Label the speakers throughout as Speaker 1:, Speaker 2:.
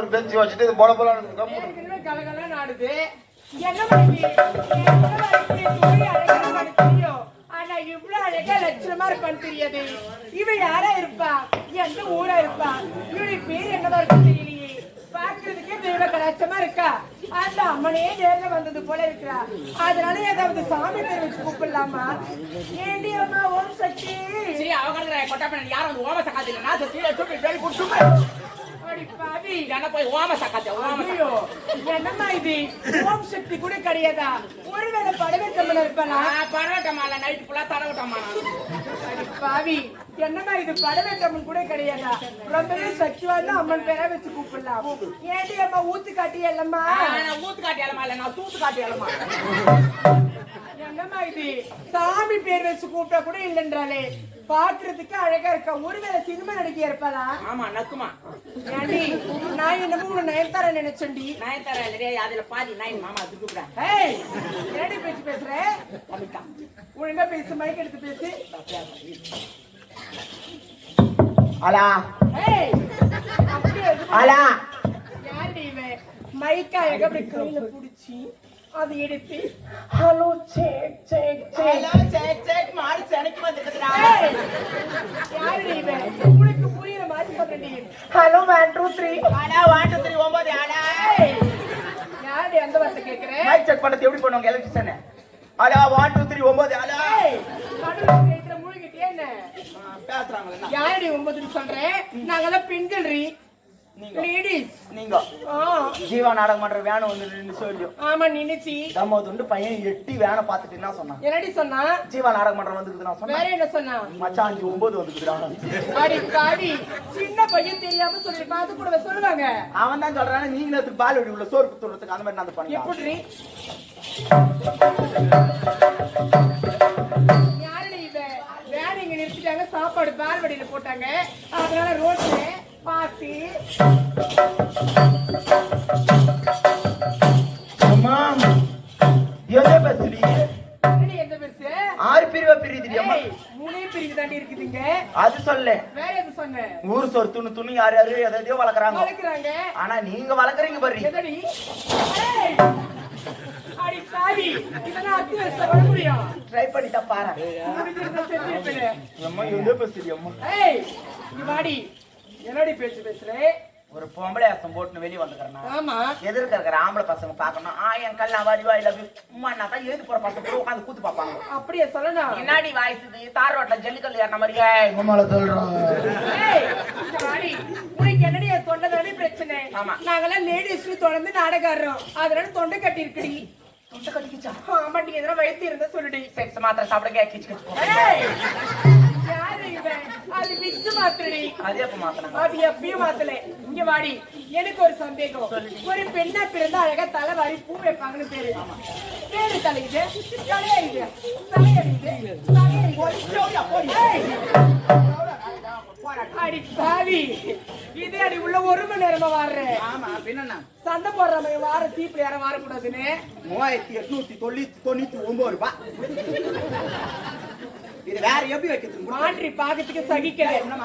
Speaker 1: ஒரு பெஞ்ச் வச்சுட்டு இது போல போல
Speaker 2: ஆடுது. இருக்கான்னு தெரியும். ஆனா இவ்வளவு அழகா லட்சணமா இருப்பான்னு தெரியாது. இவ யாரா இருப்பா? எந்த ஊரா இருப்பா? இவளுக்கு பேர் என்னவா இருக்கும் தெரியலையே. பார்க்கிறதுக்கே தெய்வ கலாச்சமா இருக்கா அந்த அம்மனே நேர்ல வந்தது போல இருக்கிறா அதனால ஏதாவது சாமி பேர் வச்சு கூப்பிடலாமா ஏண்டி அம்மா ஓம் சக்தி
Speaker 3: சரி அவங்க கொட்டாப்பன யாரும் வந்து ஓம இல்ல நான் தூக்கி குடுத்துமே
Speaker 2: என்னம்மா இது? ஓம் சக்தி கூட கிடையாதா? ஒருவேளை படவேற்றமல இருப்பலாம்
Speaker 3: பரவட்டமால நைட் ஃபுல்லா தடவட்டமா
Speaker 2: பாவி. என்னம்மா இது? படவேற்றம்மன் கூட கிடையாதா? ரொம்பவே சக்திவான அம்மன் பேரா வச்சு கூப்பிடலாம். ஏண்டி அம்மா ஊத்து காட்டி இல்லம்மா?
Speaker 3: நான் ஊத்து காட்டி அலமா இல்ல நான் தூத்து காட்டி அலமா
Speaker 2: என்னம்மா இது? சாமி பேர் வச்சு கூப்பிட்டா கூட இல்லைன்றாலே பாக்குறதுக்கு அழகா இருக்கா. ஒருவேளை சினிமா நடிக்க இருப்பாளா?
Speaker 3: ஆமா நக்குமா.
Speaker 2: ஏண்டி நான் என்னமோ உன்னை நயன்தாரா நினைச்சேன்டி.
Speaker 3: நயன் தர இல்லையே? அதுல பாதி நைன் மாமா அதுக்கு கூட
Speaker 2: ஏய் ஏடி பேச்சு பேசுற? ஒழுங்கா பேசு மைக் எடுத்து பேசு.
Speaker 1: அலா.
Speaker 2: ஏய்
Speaker 1: அலா.
Speaker 2: யாருடி இவன்? மைக்கா எங்க அப்படி கையில புடிச்சு? அதை எடுத்து hello shake shake shake
Speaker 3: shake shake மாடு செனைக்கு வந்துடுறா
Speaker 2: ஏய் யாருடி இவன்? உனக்கு புரியுற மாதிரி சொல்றடி ஹலோ ஒன் டூ த்ரீ
Speaker 3: ஆனா ஒன் டூ த்ரீ ஒன்பது ஆனா
Speaker 2: ஏய் யாருடி அந்த வார்த்தை கேக்குறேன்
Speaker 1: மைக் செக் பண்ணது எப்படி பண்ணுவாங்க? எலக்ட்ரிஷன் அலா ஒன் டூ த்ரீ ஒன்பது அலா
Speaker 2: ஏய் நடுவுல கேக்குற முழுகிட்டே என்ன?
Speaker 1: பேசுறாங்க
Speaker 2: யாருடி ஒன்பதுன்னு சொல்றேன் நாங்கெல்லாம் பெண்கள் ரீ
Speaker 1: நீங்க
Speaker 2: லேடிஸ்
Speaker 1: நீங்க.
Speaker 2: ஆ.
Speaker 1: ஜீவா நாடகம் பண்ற வேன் வந்து நின்னு சொல்லியும்
Speaker 2: ஆமா நினைச்சி
Speaker 1: தம்ம துண்டு பையன் எட்டி வேனை பார்த்துட்டு என்ன சொன்னான்
Speaker 2: என்னடி சொன்னா?
Speaker 1: ஜீவா நாடகம் பண்ற வந்துக்குது நான்
Speaker 2: வேற
Speaker 1: சொன்னேன்
Speaker 2: என்ன சொன்னா?
Speaker 1: மச்சான் அஞ்சு ஒன்பது வந்துக்குதுடா.
Speaker 2: அடி காடி சின்ன பையன் தெரியாம சொல்லி. பார்த்து கூட சொல்லுவாங்க.
Speaker 1: அவன் தான் சொல்றான் நீங்க பால் வெடி உள்ள சோறு குத்துறதுக்கு அந்த மாதிரி நான் பண்ணி
Speaker 2: எப்படி யாருடி இவ வேற இங்க நிறுத்திட்டாங்க. சாப்பாடு பால்வடியில போட்டாங்க. அதனால ரோட்ல பார்த்து
Speaker 1: அம்மா எதே பேசுறீ
Speaker 2: என்னடி எந்த பெருசு
Speaker 1: ஆறு பிரிவா பிரியுது அம்மா.
Speaker 2: ஏய், மூணே பிரிவு தாண்டி இருக்குதுங்க.
Speaker 1: அது சொல்ல.
Speaker 2: வேற எது சொன்ன?
Speaker 1: ஊர் சோறு துணு துணி யார் யாரு எதையோ வளர்க்குறாங்க.
Speaker 2: வளர்க்குறாங்க.
Speaker 1: ஆனா நீங்க வளர்க்குறீங்க பாரு
Speaker 2: எதடி? அடி சாவி. இதெல்லாம் அத்தி வயசுல வர முடியும்.
Speaker 1: ட்ரை பண்ணிட்டா பாரு. அம்மா எதே பேசுறீ அம்மா?
Speaker 2: ஏய் நீ வாடி. என்னடி பேச்சு பேசுற?
Speaker 1: ஒரு பொம்பளை அசம் போட்டுன்னு வெளியே வந்துக்கிறேன்
Speaker 2: ஆமா.
Speaker 1: எதிர்க்க இருக்கிற ஆம்பளை பசங்க பார்க்கணும் ஆ என் கல்ல வாடிவா இல்ல உம்மாண்ணா தான் எழுதி போற பசங்க கூட உட்காந்து கூத்து பார்ப்பாங்க.
Speaker 2: அப்படியே சொல்லணும்
Speaker 3: முன்னாடி வாய்ஸுது தார் ரோட்ல ஜல்லிக்கல் ஏறின மாதிரி ஏய்,
Speaker 1: உம்மால சொல்றோம்
Speaker 2: வாடி. உனக்கு என்னடி என் தொண்டை தானே பிரச்சனை?
Speaker 3: ஆமா.
Speaker 2: நாங்கெல்லாம் லேடிஸ் தொடர்ந்து நாடகம் ஆடுறோம் அதனால தொண்டை கட்டி இருக்குடி
Speaker 3: தொண்டை கட்டிக்கிச்சா?
Speaker 2: ஆமாட்டி எதனா வயிற்று இருந்தா சொல்லுடி.
Speaker 3: செக்ஸ் மாத்திரை சாப்பிட கிச்சு கிச்சு
Speaker 2: அது விக்ஸ் மாத்திரடி
Speaker 1: அதே
Speaker 2: எப்பயும் மாத்தல. இங்க வாடி. எனக்கு ஒரு சந்தேகம். ஒரு பெண்ணா பிறந்தா அழகா தலை வாரி பூ வைப்பாங்கன்னு பேரு. பேரு தலையுது தலையடிது ஏய், அடி பாவி. இது அடி உள்ள ஒரு மணி நேரமா வாடுறேன்
Speaker 3: ஆமா பின்ன
Speaker 2: சண்டை போடுற வார தீப்புல யாரும் வாரக்கூடாதுன்னு
Speaker 1: மூவாயிரத்தி எட்நூத்தி தொண்ணூத்தி தொண்ணூத்தி ஒன்பது ரூபாய் இது வேற எப்படி வைக்கிறது
Speaker 2: மாற்றி பாக்கிறதுக்கு சகிக்கல
Speaker 1: என்ன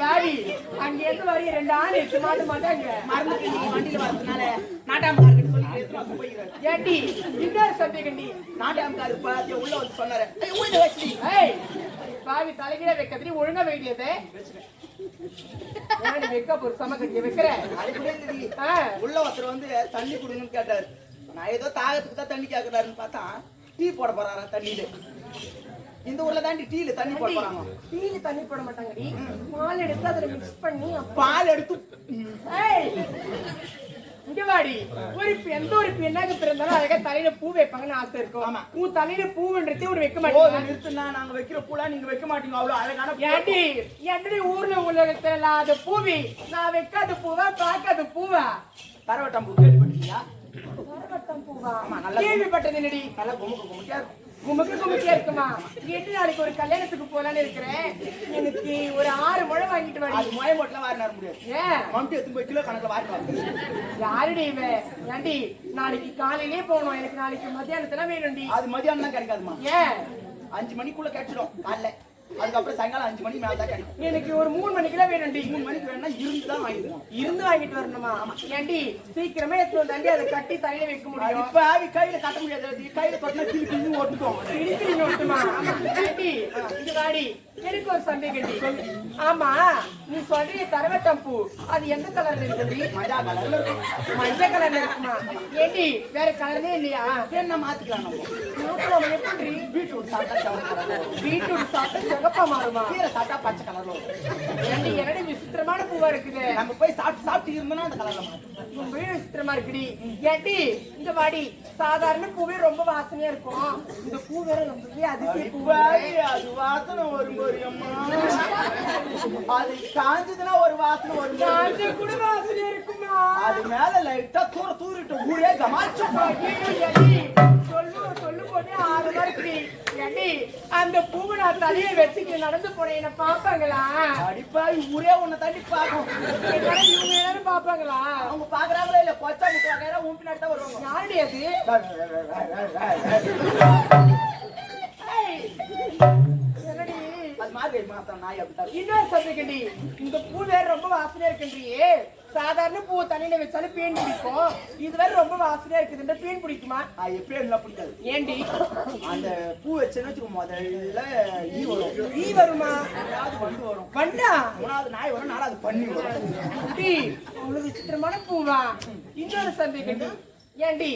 Speaker 2: பாவி. அங்க இருந்து வரைய ரெண்டு ஆள் எட்டு மாட்ட மாட்டாங்க
Speaker 3: மறந்துட்டு நீங்க வண்டியில வரதுனால நாட்டாமக்காரர்கிட்ட சொல்லி எடுத்துட்டு வந்து போயிடுறாரு
Speaker 2: ஏட்டி இன்னொரு சந்தேகம் நீ.
Speaker 3: நாட்டாமக்காரர் பாத்தியா உள்ள வந்து சொன்னாரு. உள்ள வச்சு
Speaker 2: பாவி தலைகீழ வைக்கிறதுக்கு ஒழுங்கா வேண்டியது ஏன்டி வைக்க ஒரு சம கட்டிய வைக்கிற
Speaker 3: உள்ள ஒருத்தர் வந்து தண்ணி குடுங்கன்னு கேட்டாரு. நான் ஏதோ தாகத்துக்கு தான் தண்ணி கேக்குறாருன்னு பார்த்தா டீ போட போறாரா தண்ணியில. இந்த ஊர்ல தாண்டி டீல தண்ணி போட போறாங்க.
Speaker 2: டீல தண்ணி போட மாட்டாங்கடி. பால் எடுத்து அதுல மிக்ஸ் பண்ணி
Speaker 3: பால் எடுத்து
Speaker 2: ஏய் இங்க வாடி. ஒரு பெ- எந்த ஒரு பெண்ணாக பிறந்தாலும் அழகா தலையில பூ வைப்பாங்கன்னு ஆசை இருக்கும்.
Speaker 3: ஆமா.
Speaker 2: உன் தலையில பூன்றதே ஒரு வைக்க மாட்டேங்க
Speaker 3: நிறுத்துனா நாங்க வைக்கிற பூலாம் நீங்க வைக்க மாட்டீங்க. அவ்வளவு அழகான பூ.
Speaker 2: ஏண்டி என்னடி ஊர்ல உலகத்துல இல்லாத பூவி? நான் வைக்காத பூவா பார்க்காத பூவா?
Speaker 3: கரவட்டம் பூ கேள்விப்பட்டீங்களா
Speaker 2: மரவட்டம் பூவா?
Speaker 3: ஆமா, நல்லா
Speaker 2: கேள்விப்பட்டது என்னடி?
Speaker 3: நல்லா குமுக்கு குமுக்கியா இருக்கும்.
Speaker 2: குமுக்கு குமுக்கியா இருக்குமா? எட்டு நாளைக்கு ஒரு கல்யாணத்துக்கு போலான்னு இருக்கிறேன். எனக்கு ஒரு ஆறு முழம் வாங்கிட்டு வாடி.
Speaker 3: அது மொயமோட்டெல்லாம் வாரி நட முடியாது.
Speaker 2: ஏன்
Speaker 3: மம்டி எடுத்து போய் கிலோ கணக்குல வாரி வரணும்.
Speaker 2: யாருடி இவன் ஏண்டி நாளைக்கு காலையிலே போகணும். எனக்கு நாளைக்கு மத்தியானத்துல வேணும்டி.
Speaker 3: அது மதியானம் தான் கிடைக்காதுமா
Speaker 2: ஏன்
Speaker 3: அஞ்சு மணிக்குள்ள கிடைச்சிடும். காலைல. அதுக்கப்புறம் சாயங்காலம் அஞ்சு மணி மேல தான் கிடைக்கும்.
Speaker 2: எனக்கு ஒரு மூணு மணிக்கெல்லாம் வேணும்டி
Speaker 3: மூணு மணிக்கு வேணா இருந்து தான் வாங்கிடுவோம்
Speaker 2: இருந்து வாங்கிட்டு வரணுமா? ஏண்டி சீக்கிரமே எடுத்து வந்தாண்டி அதை கட்டி தலையில வைக்க முடியும்.
Speaker 3: இப்ப அது கையில கட்ட முடியாது கையில கட்டினா கிளி கிளி ஓட்டுக்கும்
Speaker 2: இடிக்கிறீங்க ஒட்டுமா ஏண்டி இது வாடி. எனக்கு ஒரு சந்தேகம் ஆமா நீ சொல்றிய தரவட்டம் பூ அது எந்த கலர்ல இருக்குடி
Speaker 3: மஜா கலர்ல இருக்கும்.
Speaker 2: மஞ்சள் கலர்ல இருக்குமா? ஏண்டி வேற கலர்லே இல்லையா?
Speaker 3: என்ன மாத்திக்கலாம் நம்ம.
Speaker 2: எப்படி
Speaker 3: பீட்ரூட் சாப்பிட்டா
Speaker 2: பீட்ரூட் சாப்பிட்டு சிகப்பா மாறுமா?
Speaker 3: கீரை சாப்பிட்டா பச்சை கலர்ல
Speaker 2: ஏண்டி என்னடி விசித்திரமான பூவா இருக்குது.
Speaker 3: நம்ம போய் சாப்பிட்டு சாப்பிட்டு இருந்தோம்னா அந்த கலர்ல மாற்றும்
Speaker 2: ரொம்பவே விசித்திரமா இருக்குடி. ஏண்டி இந்த வாடி. சாதாரண பூவே ரொம்ப வாசனையா இருக்கும். இந்த பூ வேற ரொம்பவே அதிசய பூ
Speaker 3: பாரு, அது வாசனை வரும் பாரு, அம்மா. அது காஞ்சதுன்னா ஒரு வாசனை வரும் பாரு.
Speaker 2: காஞ்ச கூட வாசனையா இருக்குமா?
Speaker 3: அது மேல லைட்டா தூர தூரிட்டு ஊரே
Speaker 2: சொல்லு போதே ஆறுதா இருக்குடி ஏண்டி அந்த பூவை நான் தலையை வச்சுட்டு நடந்து போனேன் என்ன பாப்பாங்களா
Speaker 3: அடிப்பாய் ஊரே உன்னை தண்ணி பார்க்கும்.
Speaker 2: என்னால இவங்க எல்லாரும் பாப்பாங்களா
Speaker 3: அவங்க பாக்குறாங்களா இல்ல கொச்சா முட்டு வகையெல்லாம் உன் பின்னாடி தான் வருவாங்க.
Speaker 2: யாருடி அது? என்னடி?
Speaker 3: அது மாதிரி மாசம் நாய் அப்படித்தான்
Speaker 2: இன்னொரு சந்தேகண்டி இந்த பூ வேற ரொம்ப வாசனையா இருக்குன்றியே. சாதாரண பூ தண்ணியில வச்சாலும் பேன் பிடிக்கும். இது வேற ரொம்ப வாசனையா இருக்குது. பேன் பிடிக்குமா?
Speaker 3: அது எப்படி என்ன பிடிக்காது.
Speaker 2: ஏண்டி?
Speaker 3: அந்த பூ வச்சுன்னு வச்சுக்கோ முதல்ல ஈ வரும்.
Speaker 2: ஈ வருமா?
Speaker 3: ரெண்டாவது வண்டு வரும்.
Speaker 2: வண்டா?
Speaker 3: மூணாவது நாய் வரும் நாலாவது பண்ணி வரும்.
Speaker 2: அவ்வளவு விசித்திரமான பூவா? இன்னொரு சந்தேகண்டி ஏண்டி?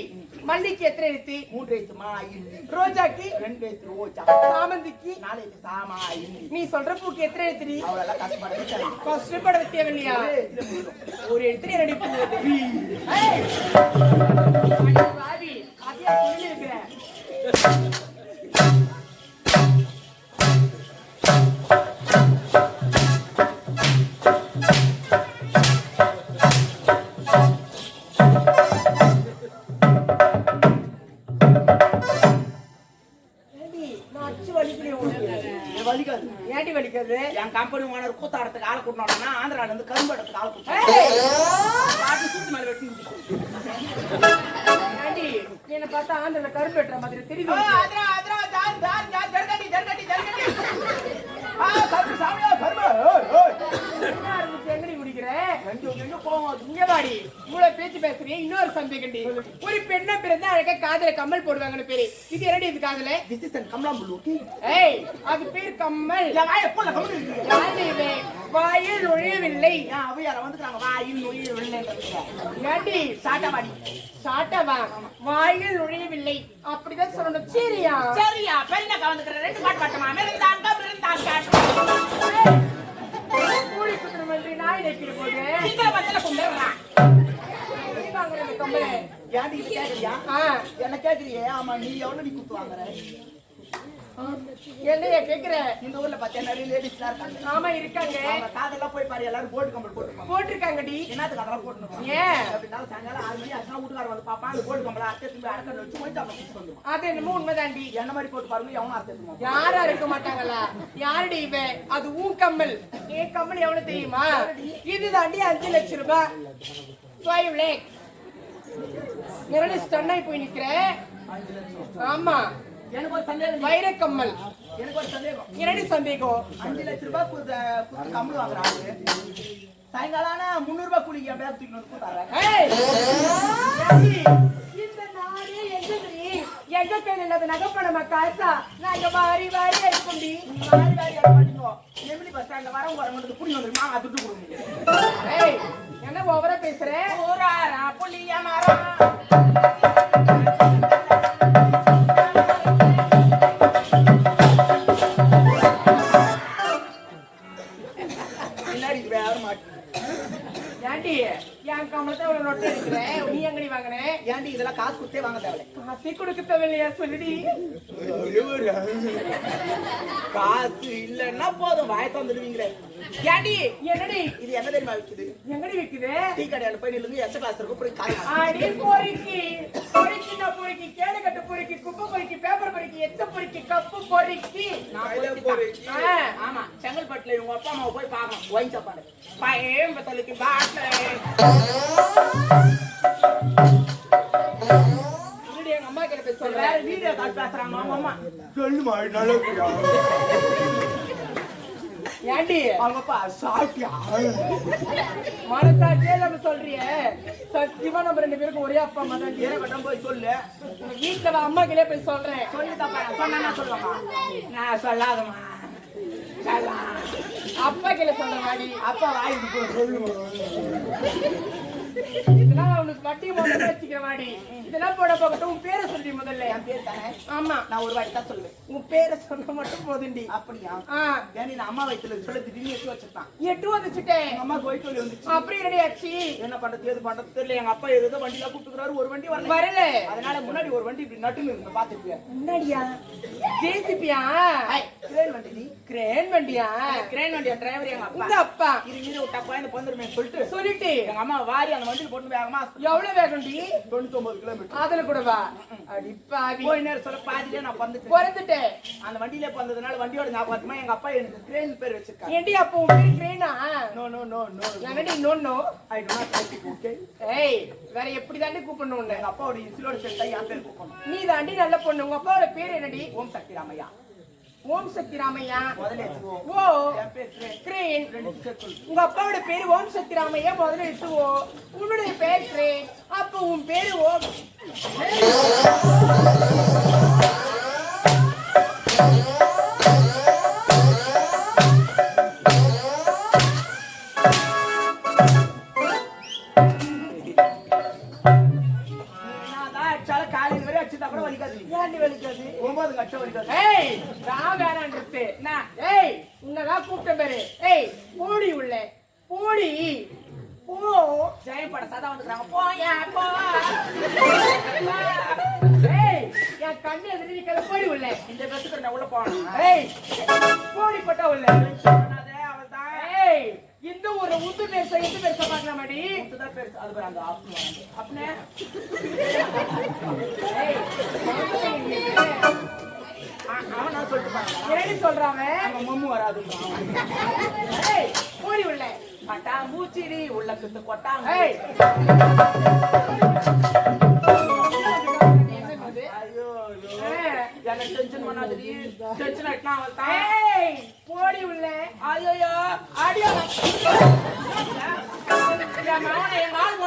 Speaker 2: மல்லிக்கு எத்தனை எழுத்து?
Speaker 3: மூன்று வைத்து மா இல்லி
Speaker 2: ரோஜாக்கு?
Speaker 3: ரெண்டு வைத்து ரோஜா.
Speaker 2: சாமந்திக்கு?
Speaker 3: நாலு வைத்து சாமா
Speaker 2: நீ சொல்ற பூக்கு எத்தனை எழுத்துடி?
Speaker 3: அவளெல்லாம் கஷ்டப்பட
Speaker 2: கஷ்டப்பட
Speaker 3: முடியும்
Speaker 2: ஒரு எழுத்து என்னடி பூ
Speaker 3: போவோம்? அது.
Speaker 2: இங்க வாடி, இவ்வளவு பேச்சு பேசுறியே, இன்னொரு சந்தேகண்டி. ஒரு பெண்ணை பிறந்தா அழகா காதுல கம்மல் போடுவாங்கன்னு பேரு. இது என்னடி இது காதுல?
Speaker 3: Is an கமலாம்புல்லு, okay?
Speaker 2: ஏய் அது பேர் கம்மல். யாருடி இவன்? வாயில் நுழையவில்லை
Speaker 3: ஏன் அவையார வந்துக்கிறாங்க, வா, இல், நொய், வெள்ளைன்றதுக்கு.
Speaker 2: ஏண்டி
Speaker 3: சாட்டாவாடி.
Speaker 2: சாட்டவா வாயில் நுழையவில்லை அப்படிதான் சொல்லணும் சரியா
Speaker 3: சரியா, பெரியக்கா வந்துக்கிற, ரெண்டு பாட்டு பாட்டுமா, மிருந்தாங்க, மிருந்தாங்க.
Speaker 2: கூலி குத்துற மாதிரி நாய் நக்கிற போது
Speaker 3: இந்த மத்தியில கும்பிடுறா.
Speaker 2: எப்படி வாங்குற இந்த கம்மலை
Speaker 3: ஏன்டி இது கேக்குறியா?
Speaker 2: ஆ
Speaker 3: என்ன கேக்குறியே? ஆமா, நீ எவ்வளவு குத்து வாங்குற?
Speaker 2: என்னைய கேக்குற?
Speaker 3: இந்த ஊர்ல நிறைய ladies எல்லாம் இருக்காங்க.
Speaker 2: ஆமா இருக்காங்க.
Speaker 3: காதெல்லாம் போய் பாரு, எல்லாரும் போட்டு கம்பல் போட்டுருப்பாங்க.
Speaker 2: போட்டிருக்காங்கடி.
Speaker 3: என்னத்துக்கு அதெல்லாம் போட்டுருப்பாங்க?
Speaker 2: ஏன்?
Speaker 3: அப்படின்னாலும் சாயங்காலம் ஆறு மணி ஆச்சுன்னா வீட்டுக்காரர் வந்து பார்ப்பான், அந்த போட்டு வச்சு மொய்த்து அப்புறம் குடிச்சிட்டு வந்துருவான்.
Speaker 2: அது என்னமோ உண்மைதாண்டி.
Speaker 3: என்ன மாதிரி போட்டு பாருங்க எவனும் போவான்.
Speaker 2: யாரா இருக்க மாட்டாங்களா? யாருடி இவன் அது ஊன் கம்மல். என் கம்மல் எவ்வளவு தெரியுமா? இதுதாண்டி அஞ்சு லட்சம் ரூபாய். ஃபைவ் லேக் ஆகி போய் நிக்கிறேன். ஆமா.
Speaker 3: எனக்கு ஒரு சந்தேகம்
Speaker 2: வைர கம்மல்.
Speaker 3: எனக்கு ஒரு சந்தேகம்.
Speaker 2: என்னடி சந்தேகம்?
Speaker 3: அஞ்சு லட்ச ரூபாய் கொடுத்த கம்பளம் வாங்குறாங்க சாயங்காலம் ஆனா முந்நூறு ரூபாய் என் பேர் தூக்கி வந்து
Speaker 2: இந்த நாடே எங்கடி? எங்க கையில இல்லாத நகைப்பணமா காசா? நாங்க வாரி வாரி அடிப்போம்டி
Speaker 3: வாரி வாரி பஸ் ஸ்டாண்ட்ல வரவங்க வரவங்களுக்கு புடி வந்துருமா அது துட்டு கொடுங்க.
Speaker 2: ஏய் என்ன ஓவரா பேசுற?
Speaker 3: ஊராரா புளிய மரம். காசே
Speaker 2: கொடுக்க தேவையில்லையா சொல்லுடி
Speaker 3: காசு இல்லைன்னா போதும் வாய தந்துடுவீங்களே ஏன்டி
Speaker 2: என்னடி?
Speaker 3: இது என்ன தெரியுமா விக்குது?
Speaker 2: எங்கடி விக்குது?
Speaker 3: டீ கடையில போய் நில்லுங்க எச்ச கிளாஸ் இருக்கும் போய் காய்.
Speaker 2: அடி பொறுக்கி பொறுக்கின பொறுக்கி கேடு கட்டு பொறுக்கி குப்பை பொறுக்கி பேப்பர் பொறுக்கி எத்த பொறுக்கி கப்பு பொறுக்கி.
Speaker 3: நான்
Speaker 2: ஆ.
Speaker 3: ஆமா. செங்கல்பட்டுல இவங்க அப்பா அம்மாவை போய் பார்க்கணும். ஒயின் சாப்பாடு. பையன் பத்தலுக்கு பாட்டு. வேற வீடியோ கால் பேசுறாங்க அம்மா
Speaker 4: சொல்லுமா நல்லா
Speaker 2: ஏண்டி
Speaker 3: அவங்க அப்பா சாப்பிட்டியா?
Speaker 2: மனசாட்சியே நம்ம சொல்றியே. சத்தியமா நம்ம ரெண்டு பேருக்கும் ஒரே அப்பா அம்மா தான்.
Speaker 3: போய் சொல்லு.
Speaker 2: வீட்டுல வா, அம்மா கிட்டே போய் சொல்றேன்.
Speaker 3: சொல்லி தப்பா சொன்னா சொல்லுவாங்க நான்
Speaker 2: அப்பா கிட்ட சொல்றேன் வாடி
Speaker 3: அப்பா வாய் போய் சொல்லுமா
Speaker 2: இதெல்லாம் உனக்கு வட்டி முதல்ல இதெல்லாம் போட போகட்டும் உன் பேரை சொல்லி முதல்ல.
Speaker 3: என் பேர் தானே?
Speaker 2: ஆமா.
Speaker 3: நான் ஒரு வாட்டி தான் சொல்லுவேன்.
Speaker 2: உன் பேரை சொன்ன மட்டும் போதுண்டி.
Speaker 3: அப்படியா? ஏன் நான் அம்மா வயித்துல சொல்ல திடீர்னு எடுத்து வச்சிருக்கான்
Speaker 2: எட்டு வந்துச்சுட்டேன்
Speaker 3: எங்க அம்மா கோயில் சொல்லி வந்துச்சு.
Speaker 2: அப்படியே ரெடி ஆச்சு?
Speaker 3: என்ன பண்றது எது பண்றது தெரியல. எங்க அப்பா ஏதோ வண்டியில கூப்பிட்டுக்கிறாரு. ஒரு வண்டி வரல.
Speaker 2: வரல.
Speaker 3: அதனால முன்னாடி ஒரு வண்டி இப்படி நட்டுன்னு இருந்து பாத்துட்டு
Speaker 2: முன்னாடியா? ஜேசிபியா?
Speaker 3: கிரேன் வண்டி
Speaker 2: கிரேன் வண்டியா?
Speaker 3: கிரேன் வண்டியா டிரைவர் எங்க
Speaker 2: உங்க
Speaker 3: அப்பா. இது மீறி விட்டா குழந்தை பிறந்துருமே சொல்லிட்டு
Speaker 2: சொல்லிட்டு.
Speaker 3: எங்க அம்மா வாரி அந்த வண்டியில் போட்டு வேகமா
Speaker 2: எவ்வளவு வேகம்டி
Speaker 3: தொண்ணூத்தி ஒன்பது கிலோமீட்டர்.
Speaker 2: அதுல கூட வா. அடிப்பாவி
Speaker 3: போய் நேரம் சொல்ல பாதியிலே நான் பந்துட்டேன்
Speaker 2: பிறந்துட்டேன்.
Speaker 3: அந்த வண்டியில பந்ததுனால வண்டியோட ஞாபகமா எங்க அப்பா எனக்கு கிரேன் பேர் வச்சிருக்காங்க
Speaker 2: ஏண்டி அப்போ கிரேனா
Speaker 3: நோ நோ நோ நோ
Speaker 2: என்னடி நோன்னோ
Speaker 3: I do not like okay
Speaker 2: ஏய் வேற எப்படி தாண்டி கூப்பிடணும்?
Speaker 3: எங்க அப்பாவோட இன்சிலோட சேர்த்தா என் பேர் கூப்பிடணும்.
Speaker 2: நீ தாண்டி நல்ல பொண்ணு. உங்க அப்பாவோட பேர் என்னடி?
Speaker 3: ஓம் சக்தி ராமையா.
Speaker 2: ஓம் சக்தி ராமையா ஓ
Speaker 3: கிரேன்.
Speaker 2: உங்க அப்பாவோட பேரு ஓம் சக்தி ராமையா முதல்ல எடுத்துவோ உன்னுடைய பேர் கிரேன். அப்ப உன் பேரு ஓம்.
Speaker 3: வலிக்காது. நீ.
Speaker 2: ஏண்டி வலிக்காது?
Speaker 3: ஒன்பது கட்சம் வலிக்காது.
Speaker 2: ஏய் நான் வேணான்றது நான் ஏய் உன்னதான் கூப்பிட்ட பேரு. ஏய் போடி உள்ள. போடி. போ.
Speaker 3: ஜெயப்பட சதா வந்துக்கிறாங்க. போயா போ.
Speaker 2: ஏய் என் கண்ணு எதிரி நிக்கிற போடி உள்ள.
Speaker 3: இந்த பஸ்ஸுக்கு நான் உள்ள போனேன்
Speaker 2: ஏய் போடி பட்டா உள்ள. இந்த ஒரு உந்து பேச இந்த பேச பார்க்கலாமாடி
Speaker 3: தான் பேரு அது பேர் அந்த ஆப்ஷன் வாங்க அப்பனே. அவன் நான் சொல்லிட்டு பாருங்க
Speaker 2: ஏடி சொல்றாங்க?
Speaker 3: அவங்க மம்மு வராது
Speaker 2: போடி உள்ள.
Speaker 3: பட்டாம்பூச்சிடி உள்ள கிட்டு கொட்டாங்க டென்ஷன் பண்ணாதடி டென்ஷன் ஆயிட்டா அவள் தான்
Speaker 2: ஏய் போடி உள்ள.
Speaker 3: ஐயோ
Speaker 2: ஆடியோ
Speaker 3: என் மகனை எங்க ஆள்